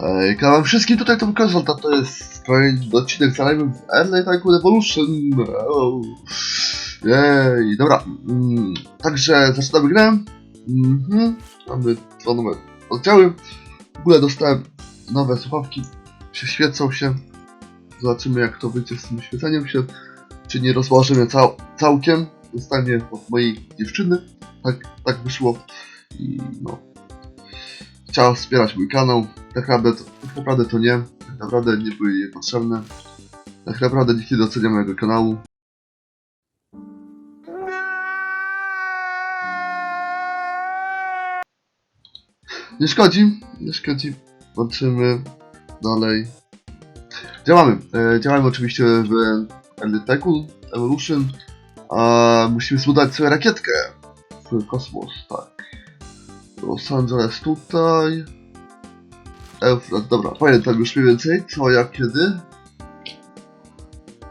Hej, wam wszystkim tutaj to Kozolta, to jest kolejny odcinek Zalejmy w LA Tycoon Evolution. Jej, dobra. Mm, także zaczynamy grę. Mhm. Mamy dwa nowe oddziały. W ogóle dostałem nowe słuchawki. Się świecą się. Zobaczymy jak to wyjdzie z tym świeceniem się. Czy nie rozłoży mnie cał całkiem. Zostanie od mojej dziewczyny. Tak, tak wyszło. I no. Chciała wspierać mój kanał. Tak naprawdę, tak naprawdę to nie. Tak naprawdę nie były jej potrzebne. Tak naprawdę nikt nie docenia mojego kanału. Nie szkodzi, nie szkodzi. Zobaczymy dalej. Działamy. E, działamy oczywiście w Eliteku Evolution. A musimy zbudować sobie rakietkę w kosmos, tak. Los Angeles tutaj. Eufrat, dobra, pamiętam już mniej więcej co, jak, kiedy.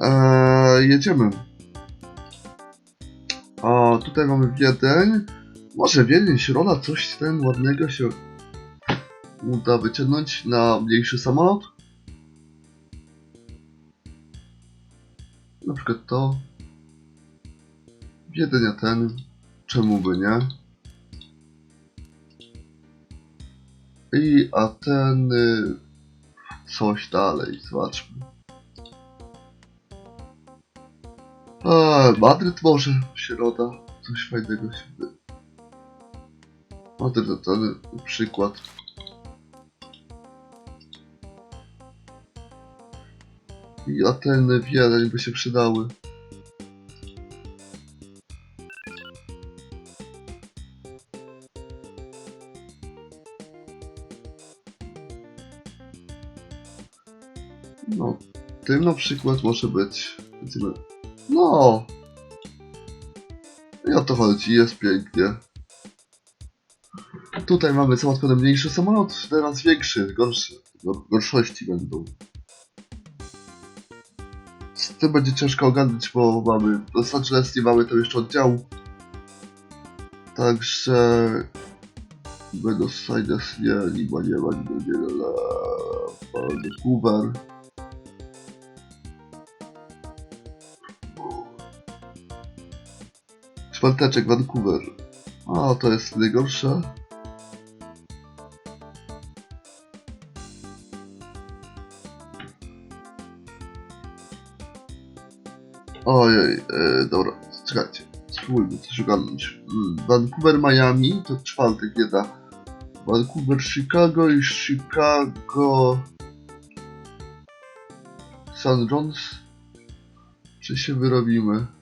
Eee, jedziemy. A tutaj mamy Wiedeń. Może Wiedeń, Środa, coś ten ładnego się uda wyciągnąć na mniejszy samolot. Na przykład to. Wiedenia ten. Czemu by nie? I Ateny. Coś dalej, zobaczmy. A, Madryt może, środa, coś fajnego się wy... Madryt, Ateny, przykład. I Ateny, Wiedeń by się przydały. Tym na przykład może być. No. I o to chodzi, jest pięknie. Tutaj mamy załatwiony mniejszy samolot, teraz większy, gorszy. Gor gorszości będą. Z tym będzie ciężko ogarnąć, bo mamy w Los Angeles nie mamy tam jeszcze oddziału. Także... Buenos Aires nie, nie ma, nie ma, nie ma, nie ma, Vancouver. Czwarteczek, Vancouver. O, to jest najgorsze. Ojej, e, dobra, czekajcie. Spróbujmy coś ogarnąć. Mm, Vancouver, Miami, to czwartek nie da. Vancouver, Chicago i Chicago... St. John's? Czy się wyrobimy?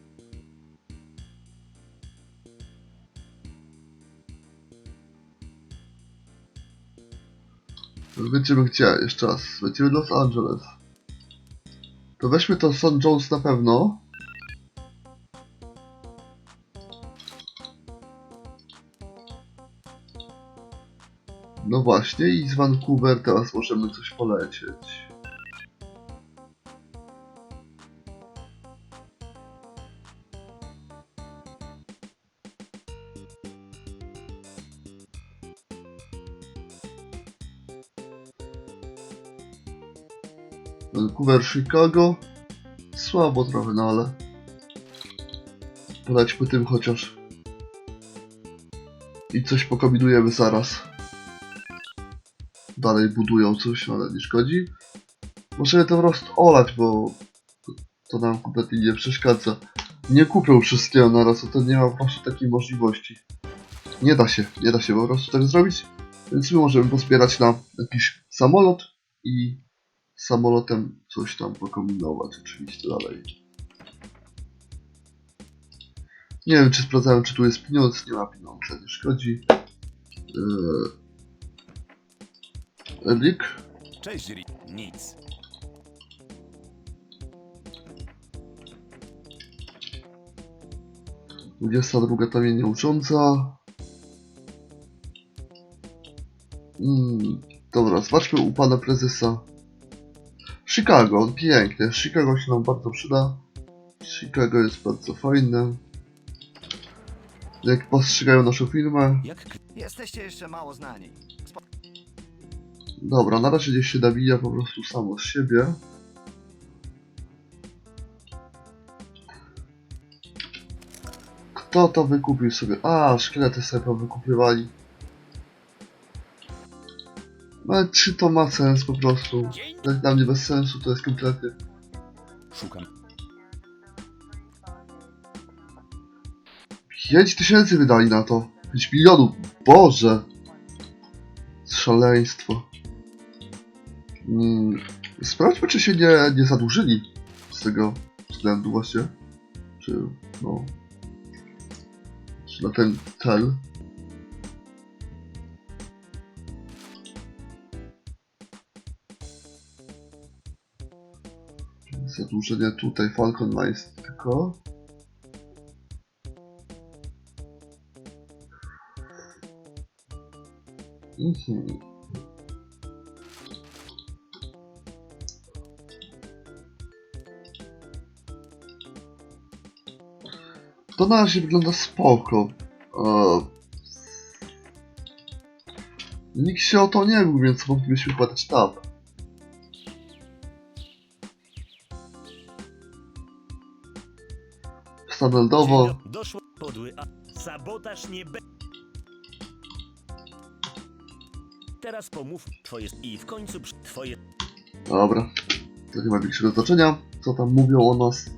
Będziemy gdzie? Jeszcze raz. Będziemy Los Angeles. To weźmy to St. John's na pewno. No właśnie, i z Vancouver teraz możemy coś polecieć. Vancouver, Chicago. Słabo trochę, no ale... Polećmy tym chociaż. I coś pokombinujemy zaraz. Dalej budują coś, ale nie szkodzi. Możemy to po prostu olać, bo to, to nam kompletnie nie przeszkadza. Nie kupią wszystkiego naraz, a to nie ma po prostu takiej możliwości. Nie da się, nie da się po prostu tak zrobić. Więc my możemy pozbierać na jakiś samolot i samolotem coś tam pokombinować oczywiście dalej. Nie wiem, czy sprawdzałem, czy tu jest pieniądz. Nie ma pieniądza, nie szkodzi. Eee... Elik? Cześć, Ri. Nic. Dwudziesta druga to mnie nie urządza. Mm, dobra, zobaczmy u pana prezesa. Chicago, pięknie. Chicago się nam bardzo przyda. Chicago jest bardzo fajne. Jak postrzegają naszą firmę. Jesteście jeszcze mało znani. Dobra, na razie niech się nabija po prostu samo z siebie. Kto to wykupił sobie? A, szkielety sobie wykupywali. Ale czy to ma sens po prostu? To jest dla mnie bez sensu, to jest kompletnie. Szukam. 5 tysięcy wydali na to. 5 milionów. Boże. Szaleństwo. Mm, sprawdźmy, czy się nie, nie zadłużyli z tego względu właśnie. Czy, no... Czy na ten cel. Zadłużenie tutaj Falcon ma jest tylko... Mhm. To na razie wygląda spoko. E... Nikt się o to nie był, więc moglibyśmy wkładać tab. Standardowo. Doszło podły, a sabotaż nie be... Teraz pomów twoje i w końcu przy- twoje... Dobra. To nie ma większego znaczenia. Co tam mówią o nas?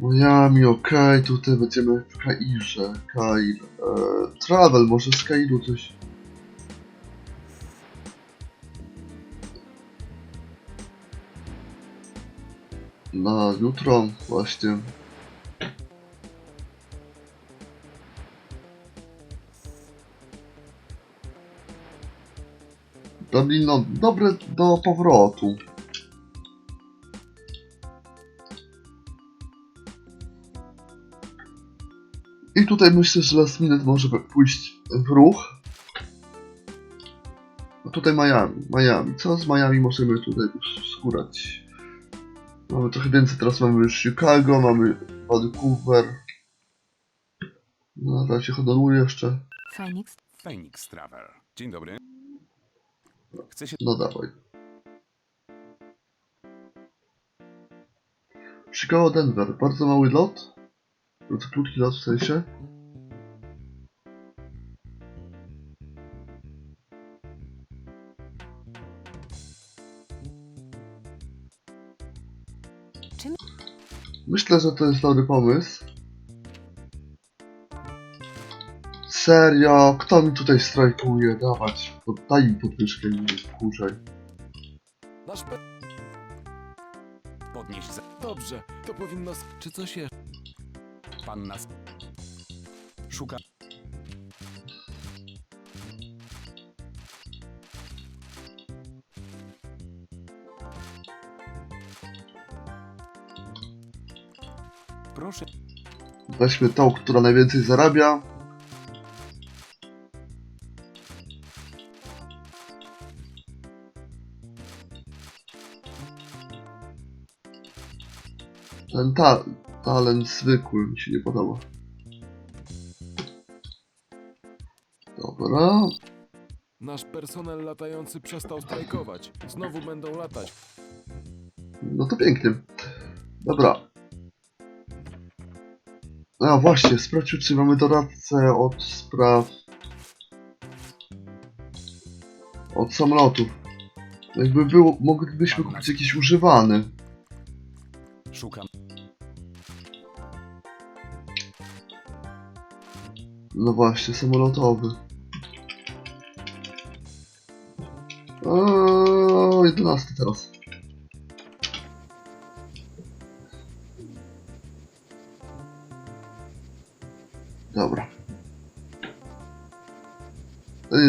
Miami, okej, tutaj będziemy w Kairze. Kair. E, travel, może z Kairu coś. Na jutro właśnie. Dublin, no, dobre do powrotu. I tutaj myślę, że last minute może pójść w ruch. No tutaj Miami, Miami. Co z Miami możemy tutaj skórać? Mamy trochę więcej, teraz mamy już Chicago, mamy Vancouver. No, na razie honoruję jeszcze. Phoenix, Phoenix Travel. Dzień dobry. Chcę się... No dawaj. Chicago Denver. Bardzo mały lot. Bardzo krótki lot w sensie. Myślę, że to jest dobry pomysł. Serio, kto mi tutaj strajkuje? Dawać. Daj mi podwyżkę i nie wkurzaj. Nasz pe... Podnieść za... Dobrze, to powinno... Czy coś jeszcze? Pan nas... Szuka... Proszę... Weźmy tą, która najwięcej zarabia. Ten ta talent zwykły mi się nie podoba. Dobra. Nasz personel latający przestał strajkować. Znowu będą latać. No to pięknie. Dobra. A właśnie, sprawdźmy czy mamy doradcę od spraw... Od samolotów. Jakby było, moglibyśmy kupić jakiś używany. Szukam... No właśnie, samolotowy. O, 11 teraz.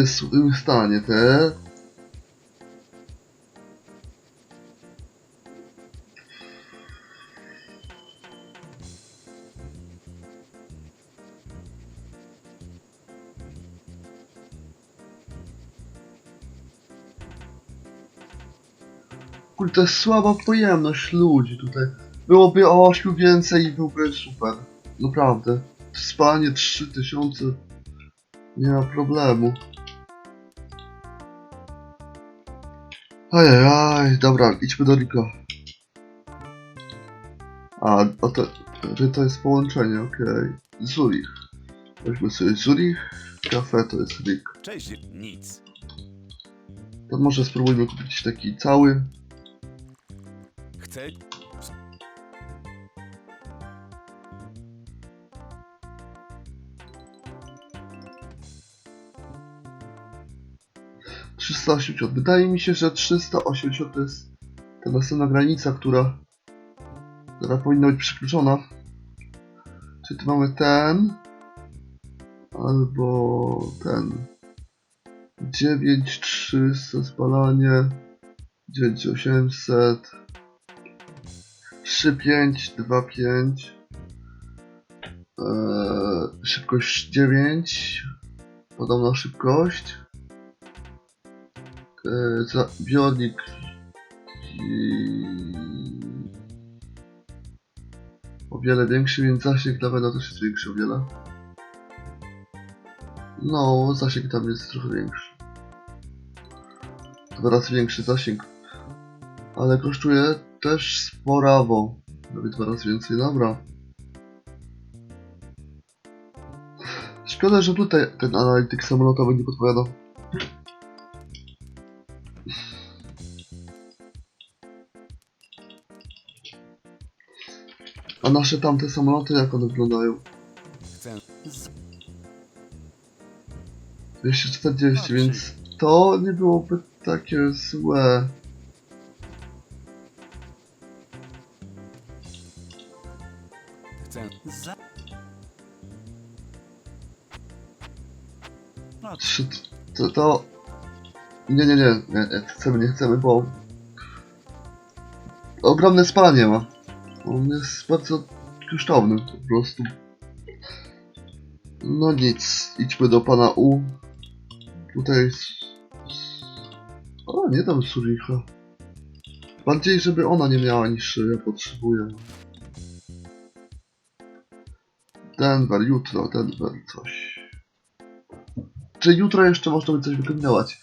Stanie te. Kurde, słaba pojemność ludzi tutaj. Byłoby o 8 więcej i byłby super. Naprawdę. Spalanie 3000 nie ma problemu. Ajajaj, dobra, idźmy do Riko. A, o to, że to jest połączenie, okej. Zurich. Weźmy sobie Zurich, kafe to jest Rik. Cześć. Nic. To może spróbujmy kupić taki cały. Chcę... 380. Wydaje mi się, że 380 to jest ta następna granica, która, która powinna być przekroczona. Czy tu mamy ten? Albo ten. 9300 spalanie. 9800. 3525. Eee, szybkość 9. Podobna szybkość. Za, zbiornik i... o wiele większy, więc zasięg na pewno też jest większy o wiele. No, zasięg tam jest trochę większy. Dwa razy większy zasięg. Ale kosztuje też sporawo. Nawet dwa razy więcej, dobra. Szkoda, że tutaj ten analityk samolotowy nie podpowiada. Nasze tamte samoloty, jak one wyglądają? Chcę... 240, więc to nie byłoby takie złe. Chcę... Za... Trzy, to, to... Nie, nie, nie, nie, nie, chcemy, nie chcemy, bo... Ogromne spalanie ma. On jest bardzo kosztowny, po prostu. No nic, idźmy do pana U. Tutaj... O, nie dam Suricha. Bardziej, żeby ona nie miała niż ja potrzebuję. Denver, jutro, Denver, coś. Czy jutro jeszcze można by coś wykombinować?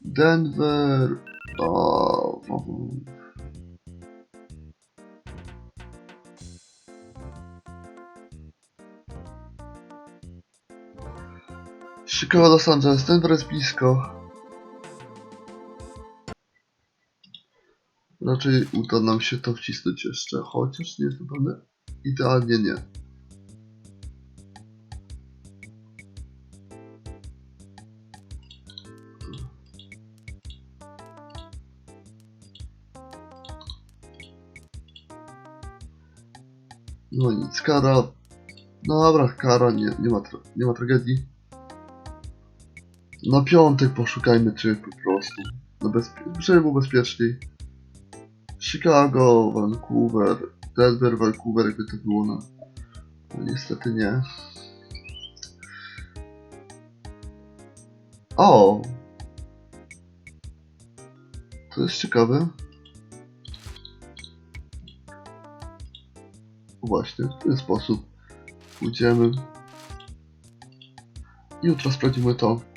Denver... O, o, Chicago, Los Angeles, Denver jest blisko. Raczej uda nam się to wcisnąć jeszcze, chociaż nie jest to pewne. Idealnie nie. No nic, kara. No dobra, kara, nie, nie, ma, nie ma tragedii. Na piątek poszukajmy czy po prostu. Na bezpie- żeby było bezpieczniej. Chicago, Vancouver, Denver, Vancouver, jakby to było na... No niestety nie. O! To jest ciekawe. Właśnie, w ten sposób pójdziemy. Jutro sprawdzimy to.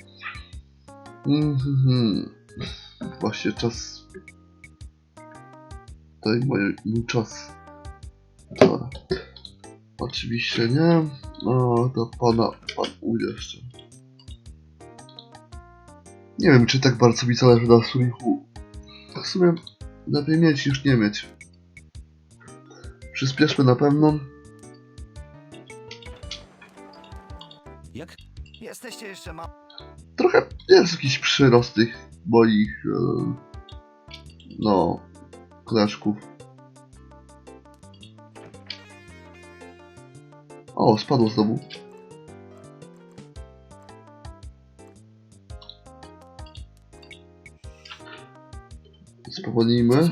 Mhm. Właśnie czas. Daj mój, mój czas. Dobra. Oczywiście nie. No, do pana, pan U jeszcze. Nie wiem, czy tak bardzo mi zależy na Surichu. W sumie lepiej mieć niż nie mieć. Przyspieszmy na pewno. jak? Jesteście jeszcze ma... Trochę jest jakiś przyrost tych moich, e, no, kleszków. O, spadło znowu. Spowolnijmy.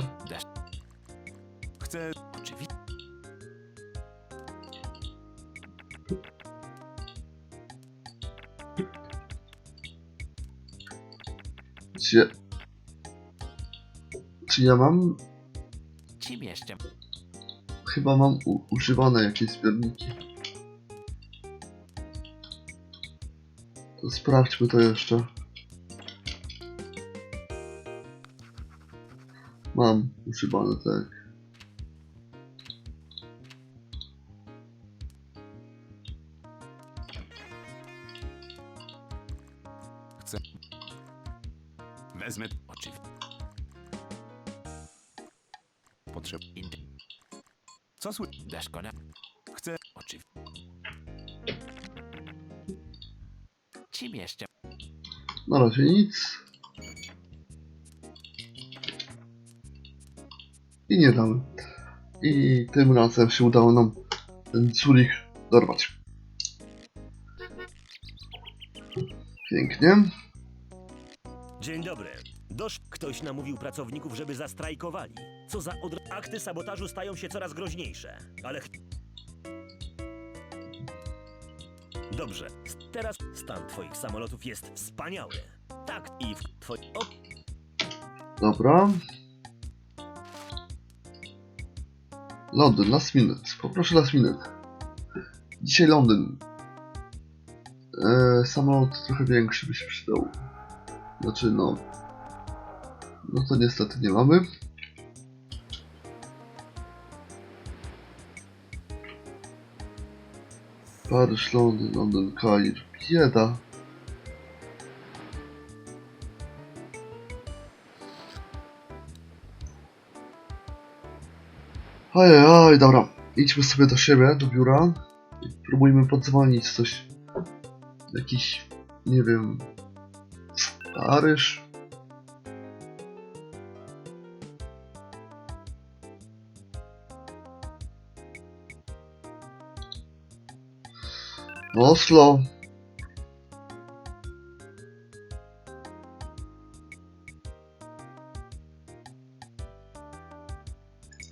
Czy, ja mam? Czym jeszcze? Chyba mam używane jakieś zbiorniki. To sprawdźmy to jeszcze. Mam używany, tak. Sły... Deszkona. Chcę oczywiście. Jeszcze? Na razie nic. I nie damy. I tym razem się udało nam ten Zurich dorwać. Pięknie. Dzień dobry. Dosz ktoś namówił pracowników, żeby zastrajkowali. Co za od... Akty sabotażu stają się coraz groźniejsze. Ale... ch- Dobrze. Teraz stan twoich samolotów jest wspaniały. Tak, i w twoi... O, Dobra. Londyn, last minute. Poproszę last minute. Dzisiaj Londyn. Eee, samolot trochę większy by się przydał. Znaczy, no. No to niestety nie mamy. Paryż, Londyn, Londyn, Kair. Bieda. Ojej, oj, dobra. Idźmy sobie do siebie, do biura. i Próbujmy podzwonić coś. Jakiś, nie wiem... Paryż? Oslo?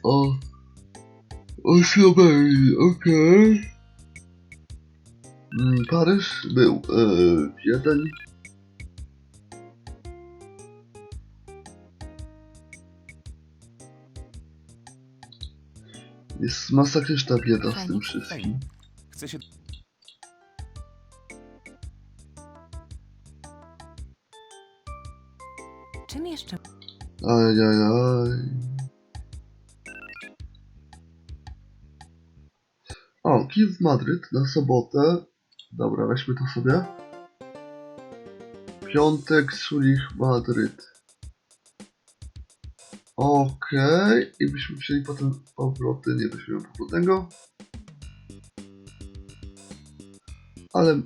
O... Oslo Bay, okej. Mm, Paryż był e, jeden. Jest masakryczna bieda z tym wszystkim. Chcę się... Ajajaj. O, Kiev Madryt na sobotę. Dobra, weźmy to sobie. Piątek, Zurich, Madryt. Okej, i byśmy wzięli potem powroty, nie weźmiemy powrotnego. Ale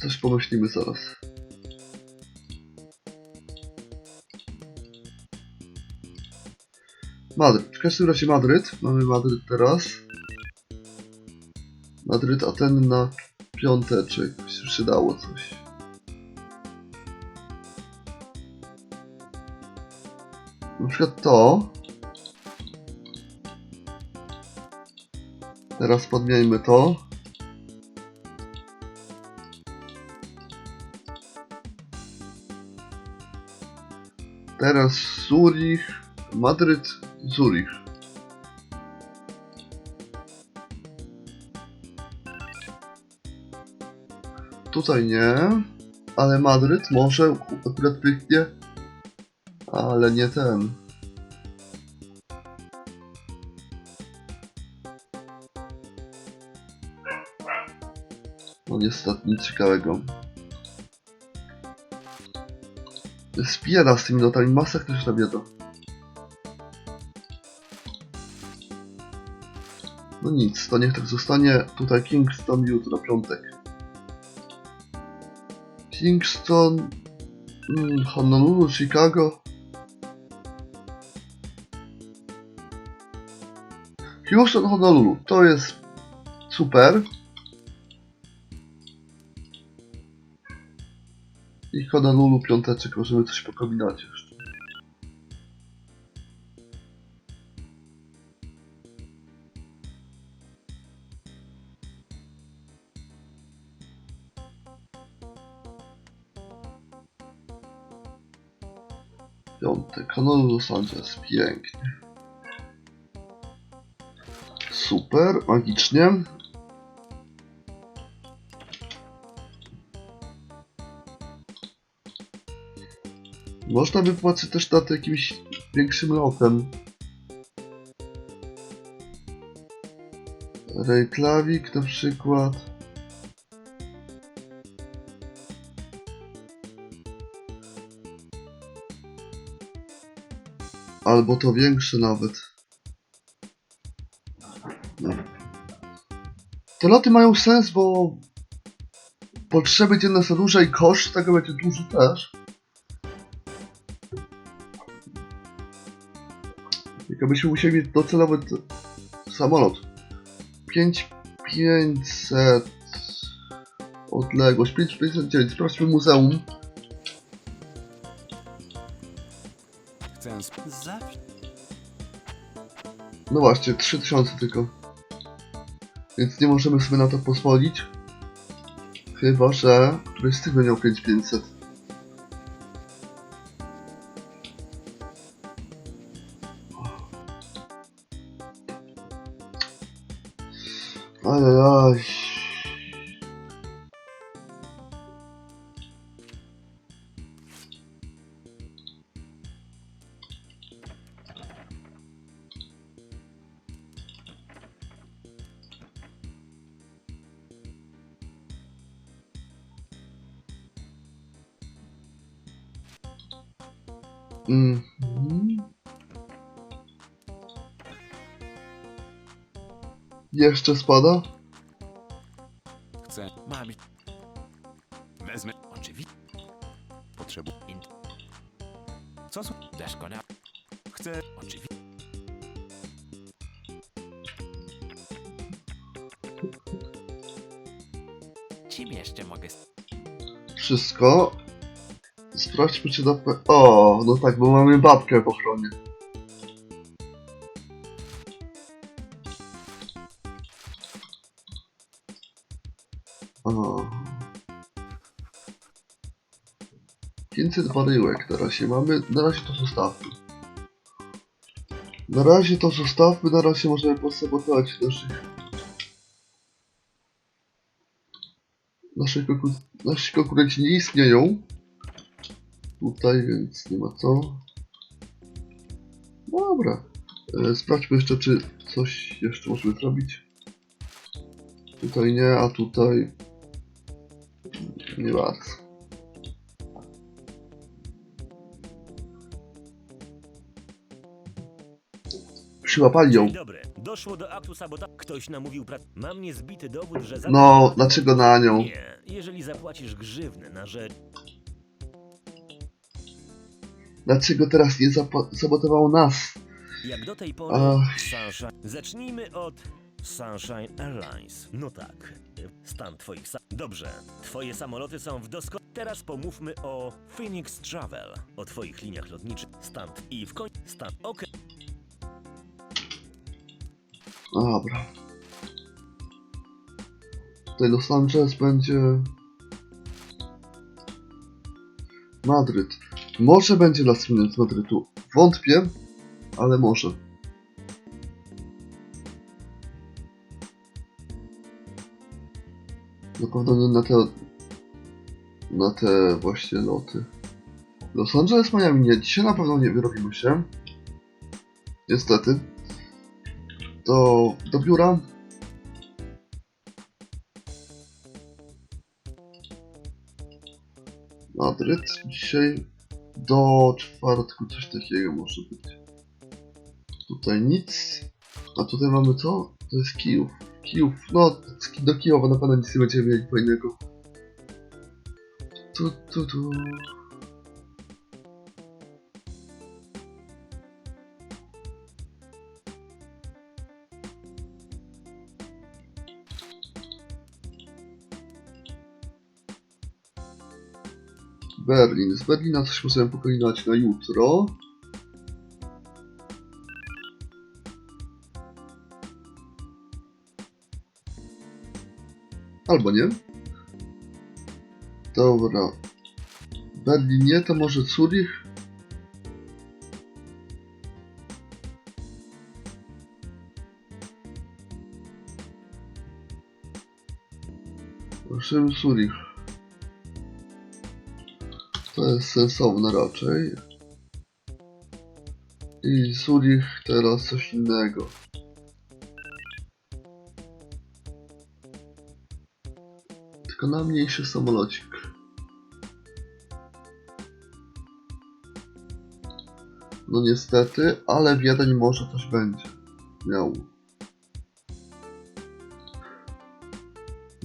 coś pomyślimy zaraz. Madryt. W każdym razie Madryt. Mamy Madryt teraz. Madryt, a ten na piąteczek. Się przydało coś. Na przykład to. Teraz podmieńmy to. Teraz Zurich, Madryt, Zurich. Tutaj nie, ale Madryt może akurat pyknie, ale nie ten. No niestety nic ciekawego. Spiera z tymi notami, masakryczna bieda. No nic, to niech tak zostanie. Tutaj Kingston jutro, piątek. Kingston, mm, Honolulu, Chicago. Houston, Honolulu, to jest super. I Honolulu piąteczek, możemy coś pokombinować jeszcze. Angeles, pięknie. Super, magicznie. Można wypłacić też na to jakimś większym lotem. Reykjavik na przykład. Albo to większe nawet. No. Te loty mają sens, bo potrzeby dzienne są duże i koszt tego będzie duży też. Jakbyśmy musieli mieć docelowy samolot. 5500 odległość, 5509, sprawdźmy muzeum. Sp- Zawsze. No właśnie, 3000 tylko. Więc nie możemy sobie na to pozwolić. Chyba, że któryś z tych miał 5500. Jeszcze spada? Chcę. Mam. Wezmę. Oczywiście. Potrzebuję. Co są? Doskonale. Chcę. Oczywiście. Czym jeszcze mogę... Wszystko. Sprawdźmy czy na. O, no tak, bo mamy babkę w ochronie. 500 baryłek na razie mamy. Na razie to zostawmy. Na razie to zostawmy, na razie możemy posabotować naszych... Naszych konkur... Nasi konkurenci nie istnieją. Tutaj, więc nie ma co. Dobra. E, sprawdźmy jeszcze, czy coś jeszcze możemy zrobić. Tutaj nie, a tutaj... Nie bardzo. Przyłapali ją. Dobry. Doszło do aktu sabotażu. Ktoś namówił prac... Mam niezbity dowód, że... No, dlaczego na nią? Nie, jeżeli zapłacisz grzywny na rzecz... Dlaczego teraz nie sabotowało nas? Jak do tej pory... Ach. Sunshine... Zacznijmy od... Sunshine Airlines. No tak. Stan twoich sa... Dobrze. Twoje samoloty są w dosko... Teraz pomówmy o Phoenix Travel. O twoich liniach lotniczych. Stan... I w końcu... Stan... Okej. Dobra. Tutaj Los Angeles będzie... Madryt. Może będzie last minute z Madrytu. Wątpię, ale może. Na pewno nie na te... Na te właśnie loty. Los Angeles, Miami nie. Dzisiaj na pewno nie wyrobimy się. Niestety do, do biura. Madryt dzisiaj do czwartku coś takiego może być. Tutaj nic. A tutaj mamy co? To jest Kijów. Kijów, no do Kijowa na pewno nic nie będziemy mieli fajnego. Tu, tu, tu. Berlin. Z Berlina coś możemy pokombinować na jutro. Albo nie. Dobra. Berlin nie, to może Zurich? Proszę Zurich. Sensowne raczej. I Zurich teraz coś innego. Tylko na mniejszy samolocik. No niestety, ale Wiedeń może coś będzie miał.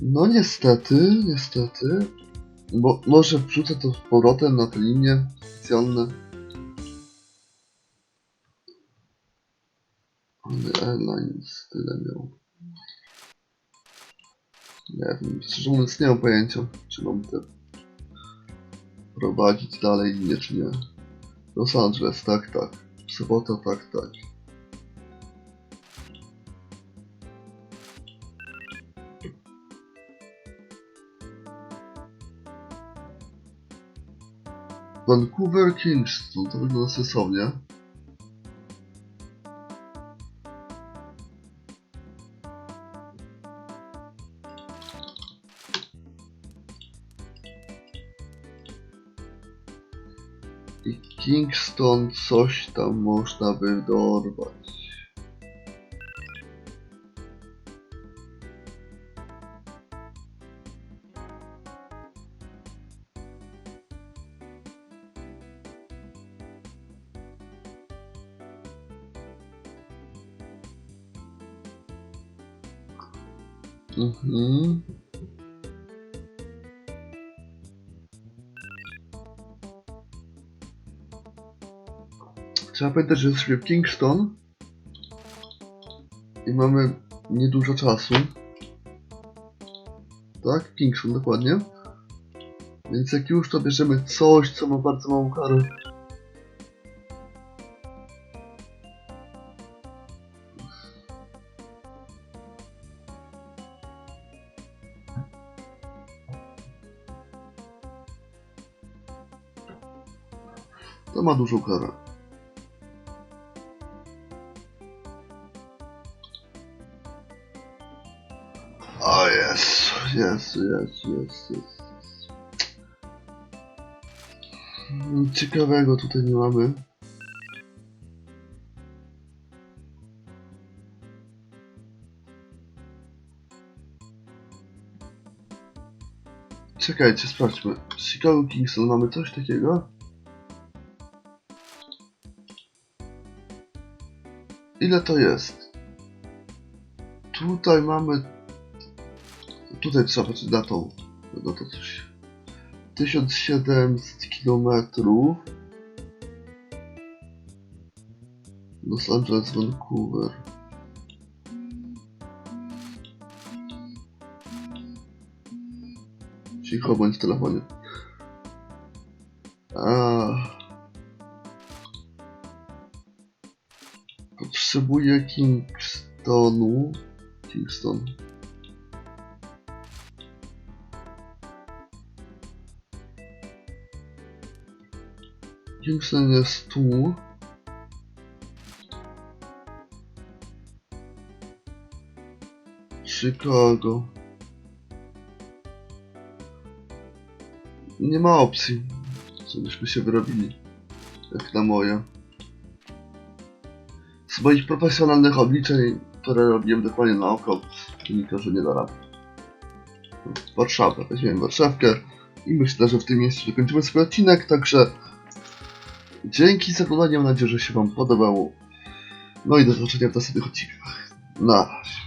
No niestety, niestety. Bo może wrzucę to z powrotem na te linie specjalne. Ale Airlines tyle miał. Nie wiem, szczerze mówiąc nie mam pojęcia, czy mam te prowadzić dalej linie, czy nie. Los Angeles, tak, tak. Sobota, tak, tak. Vancouver, Kingston, to wygląda sensownie. I Kingston coś tam można by dorwać. Mhm. Trzeba pamiętać, że jesteśmy w Kingston i mamy niedużo czasu. Tak? Kingston, dokładnie. Więc jak już to bierzemy coś, co ma bardzo małą karę. Dużą karę. O jest, jest, jest, jest, jest. Ciekawego tutaj nie mamy. Czekajcie, sprawdźmy. Chicago Kingston, mamy coś takiego? Ile to jest? Tutaj mamy Tutaj trzeba patrzeć datą. No to coś. 1700 kilometrów. Los Angeles, Vancouver. Cicho bądź w telefonie. A. Potrzebuję Kingstonu. Kingston. Kingston jest tu. Chicago. Nie ma opcji, co byśmy się wyrobili. Jak na moje. Z moich profesjonalnych obliczeń, które robiłem dokładnie na oko, wynika, że nie da rady. Warszawę, weźmiemy Warszawkę i myślę, że w tym miejscu dokończymy swój odcinek, także Dzięki za oglądanie, mam nadzieję, że się Wam podobało. No i do zobaczenia w następnych odcinkach. Na razie.